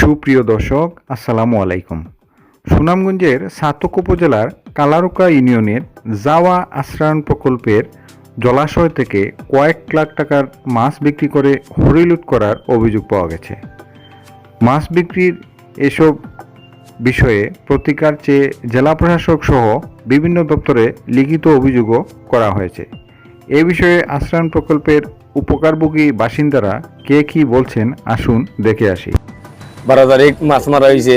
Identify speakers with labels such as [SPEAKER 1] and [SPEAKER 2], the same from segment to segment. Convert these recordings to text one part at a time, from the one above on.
[SPEAKER 1] সুপ্রিয় দর্শক, আসসালামু আলাইকুম। সুনামগঞ্জের সাতক উপজেলার কালারুকা ইউনিয়নের জাওয়া আশ্রয়ণ প্রকল্পের জলাশয় থেকে কয়েক লাখ টাকার মাছ বিক্রি করে হরিলুট করার অভিযোগ পাওয়া গেছে। মাছ বিক্রির এসব বিষয়ে প্রতিকার চেয়ে জেলা প্রশাসক সহ বিভিন্ন দপ্তরে লিখিত অভিযোগও করা হয়েছে। এ বিষয়ে আশ্রয়ণ প্রকল্পের উপকারভোগী বাসিন্দারা কে কী বলছেন আসুন দেখে আসি।
[SPEAKER 2] বারো তারিখ মাছ মারা হয়েছে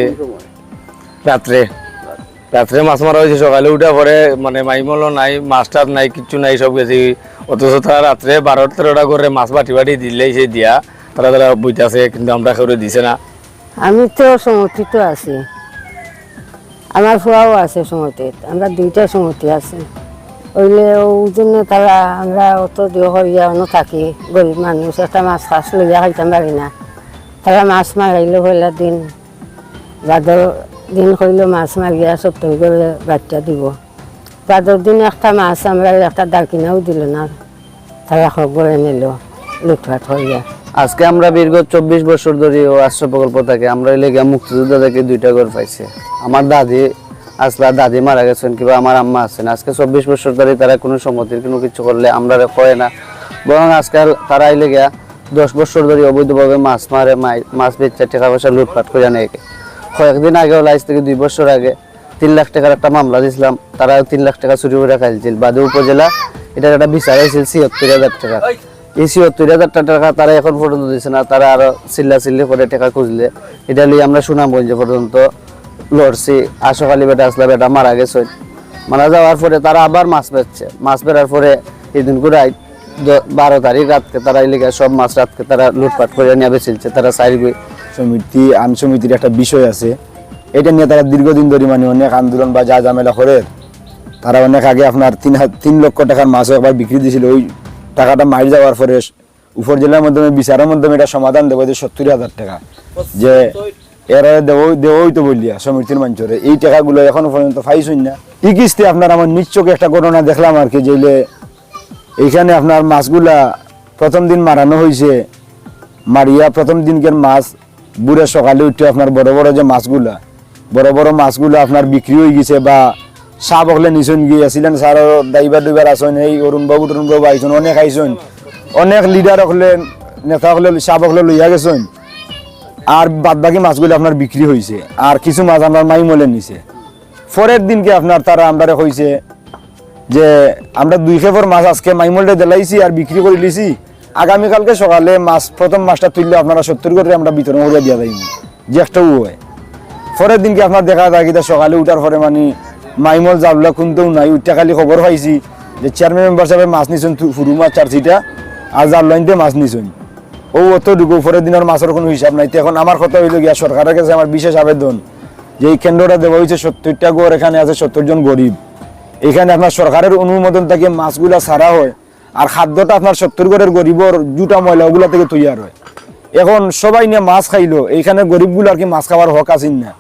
[SPEAKER 2] রাত্রে। রাত্রে মাছ মারা হয়েছে সকালে উঠে পরে মানে মাইমল নাই, মাছ টাছ নাই, কিচ্ছু নাই, সব গেছে। অথচ তারা রাত্রে বারো তেরোটা করে মাছ বাটি বাটি দিলেই সে দিয়া, তারা তারা বইতেছে, কিন্তু আমরা করে দিছে না।
[SPEAKER 3] আমি তো সমর্থিত আছি। আমার ফুয়াও আছে সমর্থিত আমরা দুইটা সমর্থি আছে। ওইলে ওই জন্য তারা, আমরা অত দিও হইয়া থাকি, গরিব মানুষ, একটা মাছ ফাঁস লইয়া খাইতাম পারি না। তারা মাছ মারাইলে হইলা দিন ভাদর দিন হইলে মাছ মারিয়া সত্তর করে বাচ্চা দিব। ভাদর দিন একটা মাছ আমরা একটা দাকিনাও দিল না তারা খবর নিল লুটপাট হইয়া
[SPEAKER 4] আজকে আমরা দীর্ঘ চব্বিশ বছর ধরে ও আশ্রয় প্রকল্প থেকে, আমরা লেগে মুক্তিযোদ্ধা থেকে দুইটা ঘর পাইছে। আমার দাদি, আসলা দাদি মারা গেছেন, কিংবা আমার আম্মা আছেন। আজকে চব্বিশ বছর ধরে তারা কোনো সম্মতির কোনো কিছু করলে আমরা কয় না। বরং আজকাল তারা গিয়া দশ বছর ধরে অবৈধভাবে মাছ মারে মাছ বেচে টাকা পয়সা লুটপাট করে নেয় কয়েকদিন আগে হলো আজ থেকে দুই বছর আগে তিন লাখ টাকার একটা মামলা দিয়েছিলাম তারা তিন লাখ টাকা চুরি করে খাইছিল বাদে উপজেলা এটা একটা বিচার হয়েছিল, ছিয়াত্তর হাজার টাকা। এই ছিয়াত্তর হাজার টাকা তারা এখন পর্যন্ত দিচ্ছে না, তারা আরও চিল্লা চিল্লি করে টাকা খুঁজলে। এটা লিয়ে আমরা সুনামগঞ্জ পর্যন্ত লড়ছি। আশোক আলী বেটা আসলা বেটা মারা গেছে। মারা যাওয়ার পরে তারা আবার মাছ বেচছে। মাছ বেরার পরে এই দিন করে বারো তারিখ রাতকে তারা এলিগে সব মাছ রাতকে তারা লুটপাট করে নিয়ে বেচিলছে, তারা সাইড
[SPEAKER 5] সমিতি, আন সমিতির একটা বিষয় আছে। এটা নিয়ে তারা দীর্ঘদিন ধরে মানে অনেক আন্দোলন বা যা ঝামেলা করে। তারা অনেক আগে আপনার তিন তিন লক্ষ টাকার মাছও একবার বিক্রি দিয়েছিল। ওই টাকাটা মারি যাওয়ার পরে উপজেলার মাধ্যমে, বিচারের মাধ্যমে এটা সমাধান দেবো, যে সত্তর হাজার টাকা। যে এরা দেব দেবই তো বললিয়া সমিতির মঞ্চরে। এই টাকাগুলো এখনও পর্যন্ত পাইছই না। ই কিস্তি আপনার আমার নিশ্চয়ই একটা ঘটনা দেখলাম আর কি, যে এইখানে আপনার মাছগুলা প্রথম দিন মারানো হয়েছে মারিয়া প্রথম দিনকের মাছ বুড়ে সকালে উঠে আপনার বড় বড় যে মাছগুলা, বড় বড় মাছগুলো আপনার বিক্রি হয়ে গেছে বা সাপ হলে নিছন গিয়েছিলেন স্যার ড্রাইভার ডুইভার আসেন এই অরুণ বাবু টরুণ আইসন অনেক আইসন অনেক লিডার হলে নেতা হলে সাপ হলে লইয়া গেছেন। আর বাদ বাকি মাছগুলো আপনার বিক্রি হয়েছে আর কিছু মাছ আপনার মাই মলে নিছে। পরের দিনকে আপনার তারা আমরা হয়েছে যে আমরা দুই খেপর মাছ আজকে মাইমলটা দিলাইছি আর বিক্রি করে লিছি আগামীকালকে সকালে মাছ, প্রথম মাছটা তুললে আপনারা সত্তর করে আমরা বিতরণ করে দিয়া যাইনি যে একটাও হয়। পরের দিনকে আপনার দেখা যায় কিনা সকালে উঠার পরে মানে মাইমল জাবলা কোনতেও নাই উঠতে খালি খবর পাইছি যে চেয়ারম্যান মেম্বার সাহেব মাছ নিছেন ফুরু মাছ চার আর আর জাবলাইনতে মাছ নিছেন। ও অতটুকু পরের দিনের মাছের কোনো হিসাব নাই। তো এখন আমার কথা হইল গিয়া সরকারের কাছে আমার বিশেষ আবেদন যে এই কেন্দ্রটা দেওয়া হয়েছে সত্তরটা গড়, এখানে আছে সত্তর জন গরিব। এখানে আপনার সরকারের অনুমোদন থেকে মাছগুলা ছাড়া হয়, আর খাদ্যটা আপনার সত্তর ঘরের গরিবর জুটা ময়লা ওগুলা থেকে তৈয়ার হয়। এখন সবাই নিয়ে মাছ খাইলো, এইখানে গরিবগুলো আর কি মাছ খাওয়ার হক আছেন না।